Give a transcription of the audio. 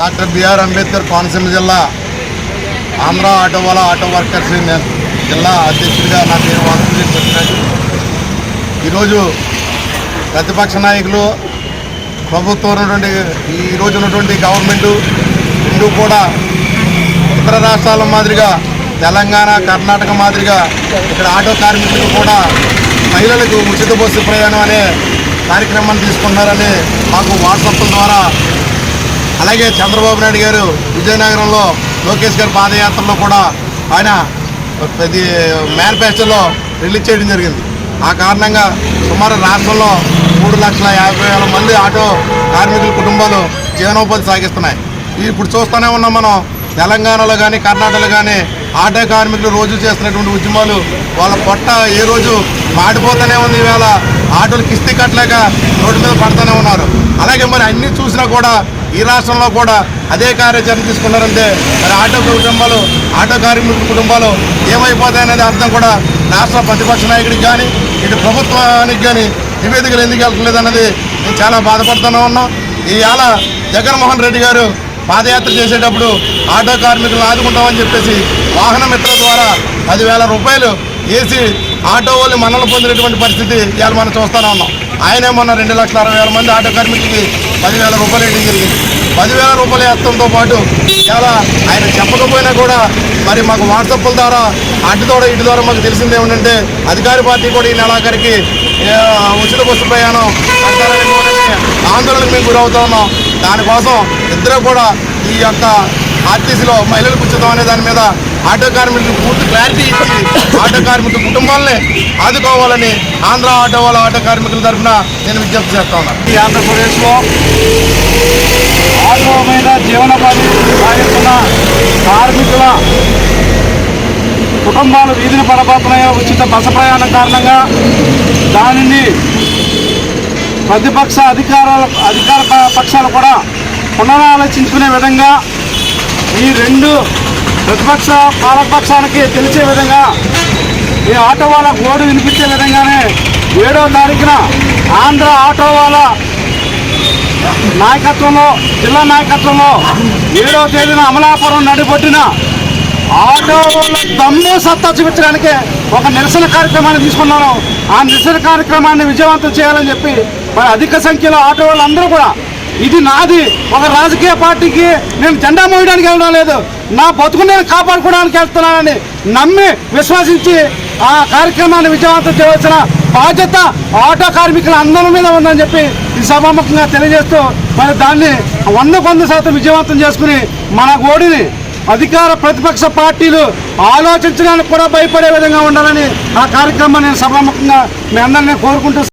Doctor BR Ambedkar Konaseema జిల్లా Andhra auto వాళ్ళ auto workers union జిల్లా అధ్యక్షుడిగా నా పేరు వాసుదేవ్ చెప్పినట్టు. ఈరోజు ప్రతిపక్ష నాయకులు ప్రభుత్వం ఉన్నటువంటి ఈ రోజు ఉన్నటువంటి గవర్నమెంట్ రెండు కూడా ఇతర రాష్ట్రాల మాదిరిగా తెలంగాణ కర్ణాటక మాదిరిగా ఇక్కడ ఆటో కార్మికులు కూడా మహిళలకు ఉచిత బస్సు ప్రయాణం అనే కార్యక్రమాన్ని తీసుకున్నారని మాకు వాట్సాప్ ద్వారా అలాగే చంద్రబాబు నాయుడు గారు విజయనగరంలో లోకేష్ గారి పాదయాత్రలో కూడా ఆయన ప్రతి మేనిఫెస్టోలో రిలీజ్ చేయడం జరిగింది. ఆ కారణంగా సుమారు రాష్ట్రంలో మూడు లక్షల యాభై వేల మంది ఆటో కార్మికుల కుటుంబాలు జీవనోపాధి సాగిస్తున్నాయి. ఇప్పుడు చూస్తూనే ఉన్నాం మనం తెలంగాణలో కానీ కర్ణాటకలో కానీ ఆటో కార్మికులు రోజు చేస్తున్నటువంటి ఉద్యమాలు వాళ్ళ పొట్ట ఏ రోజు మాడిపోతూనే ఉంది. ఈవేళ ఆటోలు కిస్తీ కట్టలేక రోడ్డు మీద పడుతూనే ఉన్నారు. అలాగే మరి అన్ని చూసినా కూడా ఈ రాష్ట్రంలో కూడా అదే కార్యాచరణ తీసుకున్నారంటే మరి ఆటో కుటుంబాలు ఆటో కార్మికుల కుటుంబాలు ఏమైపోతాయనేది అర్థం కూడా రాష్ట్ర ప్రతిపక్ష నాయకుడికి కానీ ఇటు ప్రభుత్వానికి కానీ నివేదికలు ఎందుకు వెళ్తలేదు నేను చాలా బాధపడుతూనే ఉన్నాం. ఈవేళ జగన్మోహన్ రెడ్డి గారు పాదయాత్ర చేసేటప్పుడు ఆటో కార్మికులను ఆదుకుంటామని చెప్పేసి వాహన మిత్ర ద్వారా పదివేల రూపాయలు వేసి ఆటో వాళ్ళు మన్నలు పొందినటువంటి పరిస్థితి ఇవాళ మనం చూస్తూనే ఉన్నాం. ఆయనే మొన్న రెండు లక్షల అరవై వేల మంది ఆటో కార్మికులకి పదివేల రూపాయలు వేయడం జరిగింది. పదివేల రూపాయలు వేస్తంతో పాటు చాలా ఆయన చెప్పకపోయినా కూడా మరి మాకు వాట్సాప్ల ద్వారా అటు ద్వారా ఇటు ద్వారా మాకు తెలిసింది ఏమిటంటే అధికార పార్టీ కూడా ఈ నెలాఖరికి ఉచిత బస్సు ప్రయాణం ఆందోళనకు మేము గురవుతా ఉన్నాం దానికోసం ఇద్దరు కూడా ఈ యొక్క ఆర్టీసీలో మహిళలకు ఉచితం అనే దాని మీద ఆటో కార్మికులకు పూర్తి క్లారిటీ ఇచ్చి ఆటో కార్మికుల కుటుంబాలని ఆదుకోవాలని ఆంధ్ర ఆటో వాళ్ళ ఆటో కార్మికుల తరఫున నేను విజ్ఞప్తి చేస్తా ఉన్నాను. ఈ ఆంధ్రప్రదేశ్లో ఆటో మీద జీవనోపాధి సాగిస్తున్న కార్మికుల కుటుంబాలు వీధిని పడబోతున్నాయో ఉచిత బస ప్రయాణం కారణంగా దానిని ప్రతిపక్ష అధికారాల అధికార ప- పక్షాలు కూడా పునరాలోచించుకునే విధంగా ఈ రెండు ప్రతిపక్ష పాలకపక్షానికి తెలిసే విధంగా ఈ ఆటో వాళ్ళ గోడు వినిపించే విధంగానే ఏడో తారీఖున ఆంధ్ర ఆటో వాళ్ళ నాయకత్వంలో జిల్లా నాయకత్వంలో ఏడవ తేదీన అమలాపురం నడిపొట్టిన ఆటో వాళ్ళ దమ్ము సత్తా చూపించడానికి ఒక నిరసన కార్యక్రమాన్ని తీసుకున్నాను. ఆ నిరసన కార్యక్రమాన్ని విజయవంతం చేయాలని చెప్పి మరి అధిక సంఖ్యలో ఆటో వాళ్ళందరూ కూడా ఇది నాది ఒక రాజకీయ పార్టీకి నేను జెండా మోయడానికి వెళ్ళడం లేదు. నా బతుకు నేను కాపాడుకోవడానికి వెళ్తున్నానని నమ్మి విశ్వసించి ఆ కార్యక్రమాన్ని విజయవంతం చేయవలసిన బాధ్యత ఆటో కార్మికుల అందరి మీద ఉందని చెప్పి ఈ సభాముఖంగా తెలియజేస్తూ మరి దాన్ని వంద వంద శాతం విజయవంతం చేసుకుని మన ఓడిని అధికార ప్రతిపక్ష పార్టీలు ఆలోచించడానికి కూడా భయపడే విధంగా ఉండాలని ఆ కార్యక్రమాన్ని నేను సభాముఖంగా మీ అందరినీ కోరుకుంటూ